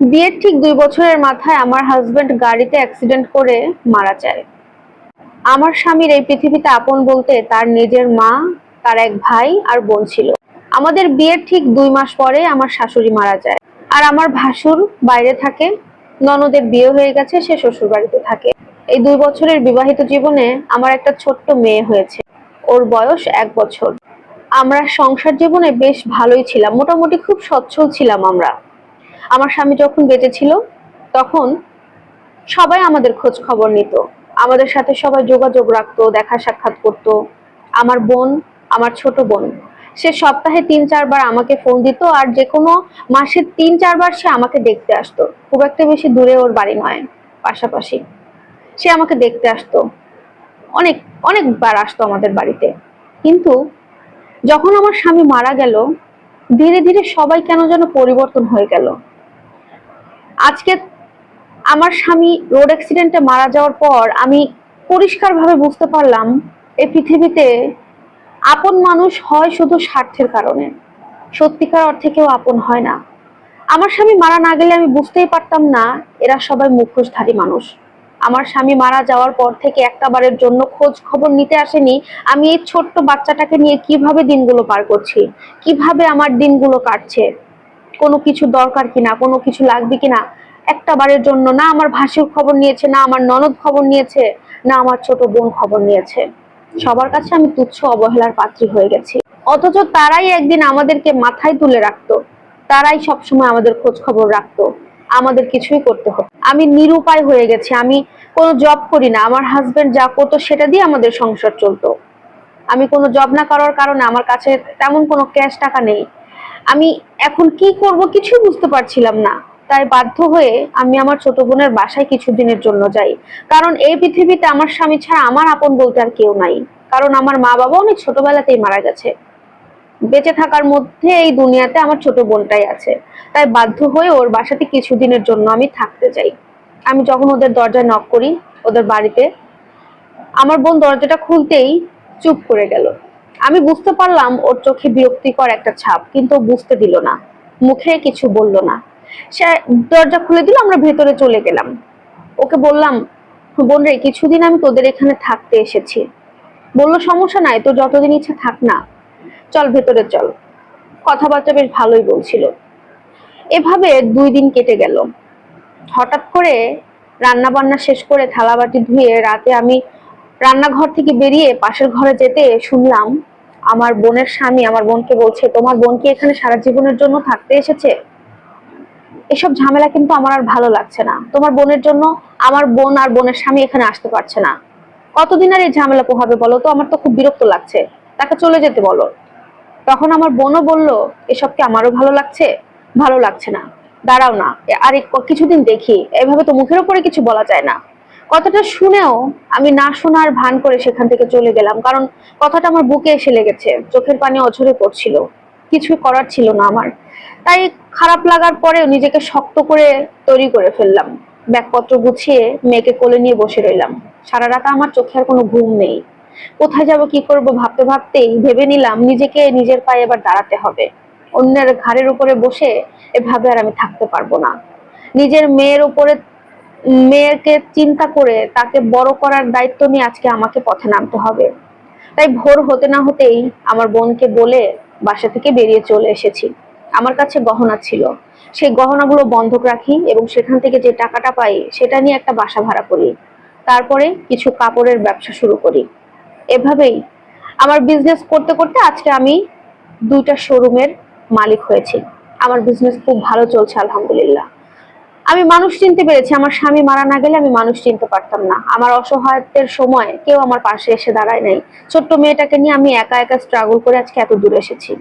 বিয়ের ঠিক দুই বছরের মাথায় আমার হাজবেন্ড গাড়িতে অ্যাক্সিডেন্ট করে মারা যায়। আমার স্বামীর এই পৃথিবীতে আপন বলতে তার নিজের মা, তার এক ভাই আর বোন ছিল। আমাদের বিয়ের ঠিক দুই মাস পরে আমার শাশুড়ি মারা যায়। আর আমার ভাসুর বাইরে থাকে, ননদের বিয়ে হয়ে গেছে, সে শ্বশুর বাড়িতে থাকে। এই দুই বছরের বিবাহিত জীবনে আমার একটা ছোট্ট মেয়ে হয়েছে। ওর বয়স এক বছর। আমরা সংসার জীবনে বেশ ভালোই ছিলাম, মোটামুটি খুব সচ্ছল ছিলাম আমরা। আমার স্বামী যখন বেঁচে ছিল, তখন সবাই আমাদের খোঁজ খবর নিত। আমাদের সাথে সবাই যোগাযোগ রাখতো, দেখা সাক্ষাৎ করতো। আমার বোন, আমার ছোট বোন, সে সপ্তাহে তিন, চারবার আমাকে ফোন দিত আর যে কোনো মাসে তিন, চারবার সে আমাকে দেখতে আসতো। খুব একটা বেশি দূরে ওর বাড়ি নয়, পাশাপাশি সে আমাকে দেখতে আসতো। অনেক, অনেকবার আসতো আমাদের বাড়িতে। কিন্তু যখন আমার স্বামী মারা গেল, ধীরে ধীরে সবাই কেন যেন পরিবর্তন হয়ে গেল। আজকে আমার স্বামী রোড অ্যাক্সিডেন্টে মারা যাওয়ার পর আমি পরিষ্কারভাবে বুঝতে পারলাম এই পৃথিবীতে আপন মানুষ হয় শুধু স্বার্থের কারণে। সত্যিকার অর্থে কেউ আপন হয় না। আমার স্বামী মারা না গেলে আমি বুঝতেই পারতাম না, এরা সবাই মুখোশধারী মানুষ। আমার স্বামী মারা যাওয়ার পর থেকে একটা বারের জন্য খোঁজ খবর নিতে আসেনি। আমি এই ছোট্ট বাচ্চাটাকে নিয়ে কীভাবে দিনগুলো পার করছি? কীভাবে আমার দিনগুলো কাটছে? কোনো কিছু দরকার কিনা, কোনো কিছু লাগবে কিনা একটা বারের জন্য না আমার ভাসির খবর নিয়েছে, না আমার ননদ খবর নিয়েছে, না আমার ছোট বোন খবর নিয়েছে। সবার কাছে আমি তুচ্ছ অবহেলার পাত্রী হয়ে গেছি। অথচ তারাই একদিন আমাদেরকে মাথায় তুলে রাখতো। তারাই সবসময় আমাদের খোঁজ খবর রাখতো। আমাদের কিছুই করতে হতো আমি নিরুপায় হয়ে গেছি। আমি কোনো জব করি না। আমার হাজবেন্ড যা করতো সেটা দিয়ে আমাদের সংসার চলতো। আমি কোনো জব না করার কারণে আমার কাছে তেমন কোনো ক্যাশ টাকা নেই। আমি এখন কি করব কিছুই বুঝতে পারছিলাম না। তাই বাধ্য হয়ে আমি আমার ছোট বোনের বাসায় কিছুদিনের জন্য যাই। কারণ এই পৃথিবীতে আমার স্বামী ছাড়া আমার আপন বলতে আর কেউ নাই। কারণ আমার মা বাবা অনেক ছোটবেলাতেই মারা গেছে। বেঁচে থাকার মধ্যে এই দুনিয়াতে আমার ছোট বোনটাই আছে। তাই বাধ্য হয়ে ওর বাসাতে কিছুদিনের জন্য আমি থাকতে যাই আমি যখন ওদের দরজায় নক করি, ওদের বাড়িতে, আমার বোন দরজাটা খুলতেই চুপ করে গেল। আমি বুঝতে পারলাম ওর চোখে বিরক্তিকর একটা ছাপ, কিন্তু বুঝতে দিল না। মুখে কিছু বলল না। সে দরজা খুলে দিল, আমরা ভেতরে চলে গেলাম। ওকে বললাম, বোন রে, কিছুদিন আমি তোদের এখানে থাকতে এসেছি। বলল, সমস্যা নাই তো যতদিন ইচ্ছা থাক না। চল ভেতরে চল। কথাবার্তা বেশ ভালোই বলছিল। এভাবে দুই দিন কেটে গেল। হঠাৎ করে রান্না বান্না শেষ করে থালাবাটি ধুয়ে রাতে আমি রান্নাঘর থেকে বেরিয়ে পাশের ঘরে যেতে শুনলাম আমার বোনের স্বামী, আমার বোনকে বলছে, তোমার বোন কি এখানে সারা জীবনের জন্য থাকতে এসেছে? এসব ঝামেলা কিন্তু আমার আর ভালো লাগছে না। তোমার বোনের জন্য আমার বোন আর বোনের স্বামী এখানে আসতে পারছে না। কতদিন আর এই ঝামেলা পোহাবে বলো তো? আমার তো খুব বিরক্ত লাগছে। তাকে চলে যেতে বলো। তখন আমার বোনও বলল, এসব কি আমারও ভালো লাগছে? ভালো লাগছে না। দাঁড়াও না। আর, কিছুদিন দেখি। এভাবে তো মুখের উপরে কিছু বলা যায় না। কথাটা শুনেও আমি না শোনার ভান করে সেখান থেকে চলে গেলাম। কারণ কথাটা আমার বুকে এসে লেগেছে, চোখের পানি অঝরে পড়ছিল, কিছু করার ছিল না আমার। তাই খারাপ লাগার পরেও নিজেকে শক্ত করে তৈরি করে ফেললাম। ব্যাগপত্র গুছিয়ে মেয়েকে কোলে নিয়ে বসে রইলাম। সারা রাত আমার চোখে আর কোনো ঘুম নেই। কোথায় যাব, কি করব ভাবতে ভাবতেই ভেবে নিলাম নিজেকে নিজের পায়ে এবার দাঁড়াতে হবে। অন্যের ঘাড়ের উপরে বসে এভাবে আর আমি থাকতে পারব না। নিজের মেয়ের উপরে মেয়েকে চিন্তা করে তাকে বড় করার দায়িত্ব নিয়ে আজকে আমাকে পথে নামতে হবে। তাই ভোর হতে না হতেই আমার বোনকে বলে বাসা থেকে বেরিয়ে চলে এসেছি। আমার কাছে গহনা ছিল। সেই গহনাগুলো বন্ধক রাখি এবং সেখান থেকে যে টাকাটা পাই সেটা নিয়ে একটা বাসা ভাড়া করি। তারপরে কিছু কাপড়ের ব্যবসা শুরু করি। এভাবেই আমার বিজনেস করতে করতে আজকে আমি দুইটা শোরুমের মালিক হয়েছি। আমার বিজনেস খুব ভালো চলছে, আলহামদুলিল্লাহ। আমি মানুষ চিনতে পেরেছি, আমার স্বামী মারা না গেলে আমি মানুষ চিনতে পারতাম না। আমার অসহায়ত্বের সময় কেউ আমার পাশে এসে দাঁড়ায় নাই। ছোট্ট মেয়েটাকে নিয়ে আমি একা একা স্ট্রাগল করে আজকে এত দূরে এসেছি।